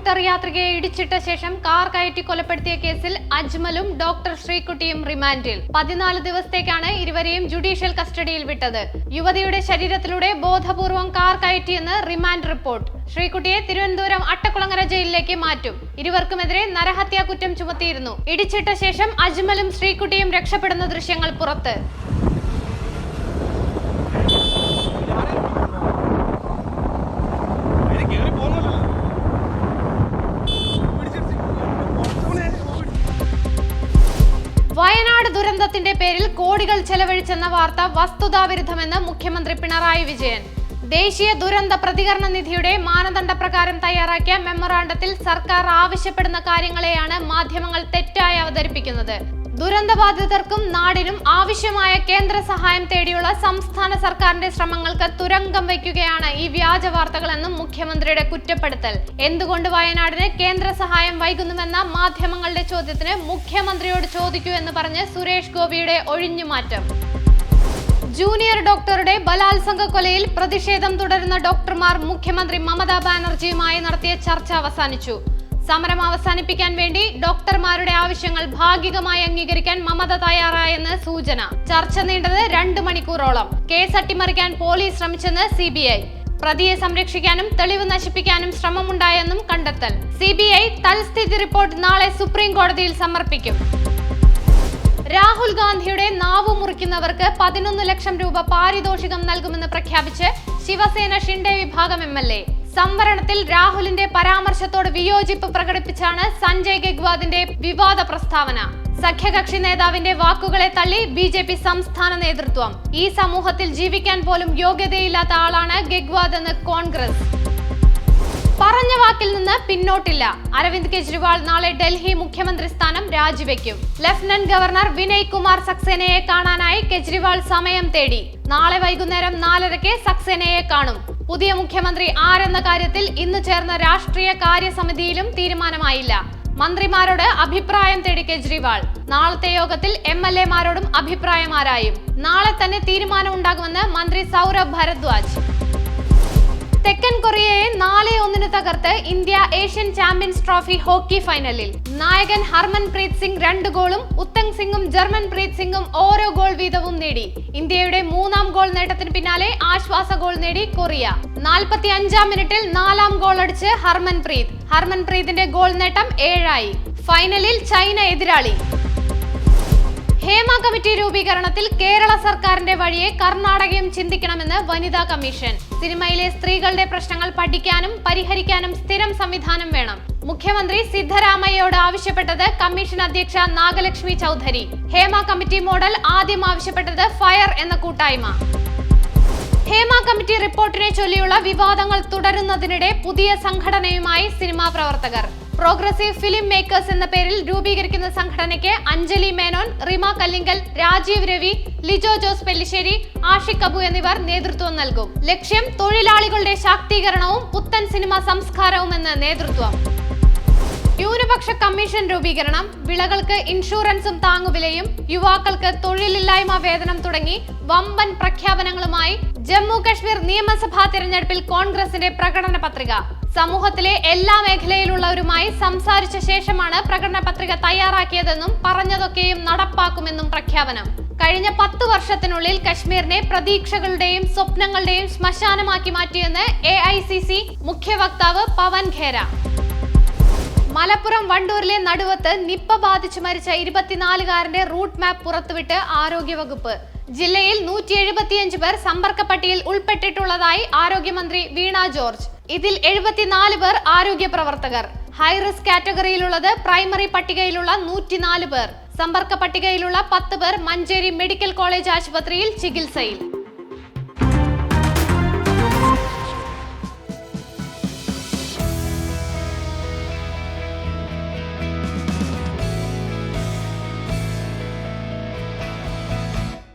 Scooter യാത്രികയെ ഇടിച്ചിട്ട ശേഷം car കയറ്റി കൊലപ്പെടുത്തിയ കേസിൽ അജ്മലും ഡോക്ടർ ശ്രീകുട്ടിയും റിമാൻഡിൽ. പതിനാല് ദിവസത്തേക്കാണ് ഇരുവരെയും ജുഡീഷ്യൽ കസ്റ്റഡിയിൽ വിട്ടത്. യുവതിയുടെ ശരീരത്തിലൂടെ ബോധപൂർവം കാർ കയറ്റിയെന്ന് റിമാൻഡ് റിപ്പോർട്ട്. ശ്രീകുട്ടിയെ തിരുവനന്തപുരം അട്ടക്കുളങ്ങര ജയിലിലേക്ക് മാറ്റും. ഇരുവർക്കുമെതിരെ നരഹത്യാ കുറ്റം ചുമത്തിയിരുന്നു. ഇടിച്ചിട്ട ശേഷം അജ്മലും ശ്രീകുട്ടിയും രക്ഷപ്പെടുന്ന ദൃശ്യങ്ങൾ പുറത്ത്. വയനാട് പേരിൽ കോടികൾ ചെലവഴിച്ചെന്ന വാർത്ത വസ്തുതാവിരുദ്ധമെന്ന് മുഖ്യമന്ത്രി പിണറായി വിജയൻ. ദേശീയ ദുരന്ത പ്രതികരണ നിധിയുടെ മാനദണ്ഡ പ്രകാരം തയ്യാറാക്കിയ മെമ്മറാണ്ടത്തിൽ സർക്കാർ ആവശ്യപ്പെടുന്ന കാര്യങ്ങളെയാണ് മാധ്യമങ്ങൾ തെറ്റായി അവതരിപ്പിക്കുന്നത്. ദുരന്തബാധിതർക്കും നാടിനും ആവശ്യമായ കേന്ദ്ര സഹായം തേടിയുള്ള സംസ്ഥാന സർക്കാരിന്റെ ശ്രമങ്ങൾക്ക് തുരങ്കം വയ്ക്കുകയാണ് ഈ വ്യാജ വാർത്തകളെന്നും മുഖ്യമന്ത്രിയുടെ കുറ്റപ്പെടുത്തൽ. എന്തുകൊണ്ട് വയനാടിന് കേന്ദ്ര സഹായം വൈകുന്നുവെന്ന മാധ്യമങ്ങളുടെ ചോദ്യത്തിന് മുഖ്യമന്ത്രിയോട് ചോദിക്കൂ എന്ന് പറഞ്ഞ് സുരേഷ് ഗോപിയുടെ ഒഴിഞ്ഞുമാറ്റം. ജൂനിയർ ഡോക്ടറുടെ ബലാത്സംഗ കൊലയിൽ പ്രതിഷേധം തുടരുന്ന ഡോക്ടർമാർ മുഖ്യമന്ത്രി മമതാ ബാനർജിയുമായി നടത്തിയ ചർച്ച അവസാനിച്ചു. സമരം അവസാനിപ്പിക്കാൻ വേണ്ടി ഡോക്ടർമാരുടെ ആവശ്യങ്ങൾ ഭാഗികമായി അംഗീകരിക്കാൻ മമത തയ്യാറായെന്ന് സൂചന. ചർച്ച നീണ്ടത് രണ്ട് മണിക്കൂറോളം. കേസ് അട്ടിമറിക്കാൻ പോലീസ് ശ്രമിച്ചെന്ന് സി പ്രതിയെ സംരക്ഷിക്കാനും തെളിവ് നശിപ്പിക്കാനും ശ്രമമുണ്ടായെന്നും കണ്ടെത്തൽ. സി ബി ഐ തൽസ്ഥിതി റിപ്പോർട്ട് നാളെ സുപ്രീം കോടതിയിൽ സമർപ്പിക്കും. രാഹുൽ ഗാന്ധിയുടെ നാവ് മുറിക്കുന്നവർക്ക് പതിനൊന്ന് ലക്ഷം രൂപ പാരിതോഷികം നൽകുമെന്ന് പ്രഖ്യാപിച്ച് ശിവസേന ഷിൻഡെ വിഭാഗം എം എൽ എ. സംവരണത്തിൽ രാഹുലിന്റെ പരാമർശത്തോട് വിയോജിപ്പ് പ്രകടിപ്പിച്ചാണ് സഞ്ജയ് ഗെഗ്വാദിന്റെ വിവാദ പ്രസ്താവന. സഖ്യകക്ഷി നേതാവിന്റെ വാക്കുകളെ തള്ളി ബി ജെ പി സംസ്ഥാന നേതൃത്വം. ഈ സമൂഹത്തിൽ ജീവിക്കാൻ പോലും യോഗ്യതയില്ലാത്ത ആളാണ് ഗെഗ്വാദ് എന്ന് കോൺഗ്രസ്. പറഞ്ഞ വാക്കിൽ നിന്ന് പിന്നോട്ടില്ല. അരവിന്ദ് കെജ്രിവാൾ നാളെ ഡൽഹി മുഖ്യമന്ത്രി സ്ഥാനം രാജിവെക്കും. ലഫ്റ്റനന്റ് ഗവർണർ വിനയ് കുമാർ സക്സേനയെ കാണാനായി കെജ്രിവാൾ സമയം തേടി. നാളെ വൈകുന്നേരം നാലരയ്ക്ക് സക്സേനയെ കാണും. പുതിയ മുഖ്യമന്ത്രി ആരെന്ന കാര്യത്തിൽ ഇന്ന് ചേർന്ന രാഷ്ട്രീയ കാര്യസമിതിയിലും തീരുമാനമായില്ല. മന്ത്രിമാരോട് അഭിപ്രായം തേടി കെജ്രിവാൾ. നാളത്തെ യോഗത്തിൽ എം എൽ എമാരോടും അഭിപ്രായമാരായും. നാളെ തന്നെ തീരുമാനം ഉണ്ടാകുമെന്ന് മന്ത്രി സൗരഭ് ഭരദ്വാജ്. തെക്കൻ കൊറിയയെ നാല് ഒന്നിന് തകർത്ത് India Asian champions trophy hockey ഫൈനലിൽ. നായകൻ ഹർമൻപ്രീത് സിംഗ് രണ്ട് ഗോളും ഉത്തങ് സിംഗും ജർമ്മൻപ്രീത് സിംഗും ഓരോ ഗോൾ വീതവും നേടി. ഇന്ത്യയുടെ മൂന്നാം ഗോൾ നേട്ടത്തിന് പിന്നാലെ ആശ്വാസ ഗോൾ നേടി കൊറിയ. നാൽപ്പത്തി അഞ്ചാം മിനിറ്റിൽ നാലാം ഗോൾ അടിച്ച് ഹർമൻപ്രീത്. ഹർമൻപ്രീതിന്റെ ഗോൾ നേട്ടം ഏഴായി. ഫൈനലിൽ ചൈന എതിരാളി. ഹേമ കമ്മിറ്റി രൂപീകരണത്തിൽ കേരള സർക്കാരിന്റെ വഴിയെ കർണാടകയും ചിന്തിക്കണമെന്ന് വനിതാ കമ്മീഷൻ. സിനിമയിലെ സ്ത്രീകളുടെ പ്രശ്നങ്ങൾ പഠിക്കാനും പരിഹരിക്കാനും സ്ഥിരം സംവിധാനം വേണം. മുഖ്യമന്ത്രി സിദ്ധരാമയ്യയോട് ആവശ്യപ്പെട്ടത് കമ്മീഷൻ അധ്യക്ഷ നാഗലക്ഷ്മി ചൗധരി. ഹേമ കമ്മിറ്റി മോഡൽ ആദ്യം ആവശ്യപ്പെട്ടത് ഫയർ എന്ന കൂട്ടായ്മ. ഹേമ കമ്മിറ്റി റിപ്പോർട്ടിനെ ചൊല്ലിയുള്ള വിവാദങ്ങൾ തുടരുന്നതിനിടെ പുതിയ സംഘടനയുമായി സിനിമാ പ്രവർത്തകർ. പ്രോഗ്രസീവ് ഫിലിം മേക്കേഴ്സ് എന്ന പേരിൽ രൂപീകരിക്കുന്ന സംഘടനയ്ക്ക് അഞ്ജലി മേനോൻ റിമ കല്ലിങ്കൽ രാജീവ് രവി ലിജോ ജോസ് പെല്ലിശ്ശേരി ആഷിഖ് അബു എന്നിവർ നേതൃത്വം നൽകും. ലക്ഷ്യം തൊഴിലാളികളുടെ ശാക്തീകരണവും പുത്തൻ സിനിമ സംസ്കാരവും എന്ന് നേതൃത്വം. ന്യൂനപക്ഷ കമ്മീഷൻ രൂപീകരണം വിളകൾക്ക് ഇൻഷുറൻസും താങ്ങുവിലയും യുവാക്കൾക്ക് തൊഴിലില്ലായ്മ വേതനം തുടങ്ങി വമ്പൻ പ്രഖ്യാപനങ്ങളുമായി ജമ്മു കശ്മീർ നിയമസഭാ തിരഞ്ഞെടുപ്പിൽ കോൺഗ്രസിന്റെ പ്രകടന പത്രിക. സമൂഹത്തിലെ എല്ലാ മേഖലയിലുള്ളവരുമായി സംസാരിച്ച ശേഷമാണ് പ്രകടന പത്രിക തയ്യാറാക്കിയതെന്നും പറഞ്ഞതൊക്കെയും നടപ്പാക്കുമെന്നും പ്രഖ്യാപനം. കഴിഞ്ഞ പത്ത് വർഷത്തിനുള്ളിൽ കശ്മീരിനെ പ്രതീക്ഷകളുടെയും സ്വപ്നങ്ങളുടെയും ശ്മശാനമാക്കി മാറ്റിയെന്ന് എ ഐ സി സി മുഖ്യ വക്താവ് പവൻ ഖേര. മലപ്പുറം വണ്ടൂരിലെ നടുവത്ത് നിപ്പ ബാധിച്ചു മരിച്ച ഇരുപത്തിനാലുകാരന്റെ റൂട്ട് മാപ്പ് പുറത്തുവിട്ട് ആരോഗ്യവകുപ്പ്. ജില്ലയിൽ നൂറ്റി എഴുപത്തിയഞ്ച് പേർ സമ്പർക്ക പട്ടികയിൽ ഉൾപ്പെട്ടിട്ടുള്ളതായി ആരോഗ്യമന്ത്രി വീണ ജോർജ്. ഇതിൽ എഴുപത്തിനാല് പേർ ആരോഗ്യ പ്രവർത്തകർ. ഹൈറിസ്ക് കാറ്റഗറിയിലുള്ളത് പ്രൈമറി പട്ടികയിലുള്ള നൂറ്റിനാല് പേർ. സമ്പർക്ക പട്ടികയിലുള്ള പത്ത് പേർ മഞ്ചേരി മെഡിക്കൽ കോളേജ് ആശുപത്രിയിൽ ചികിത്സയിൽ.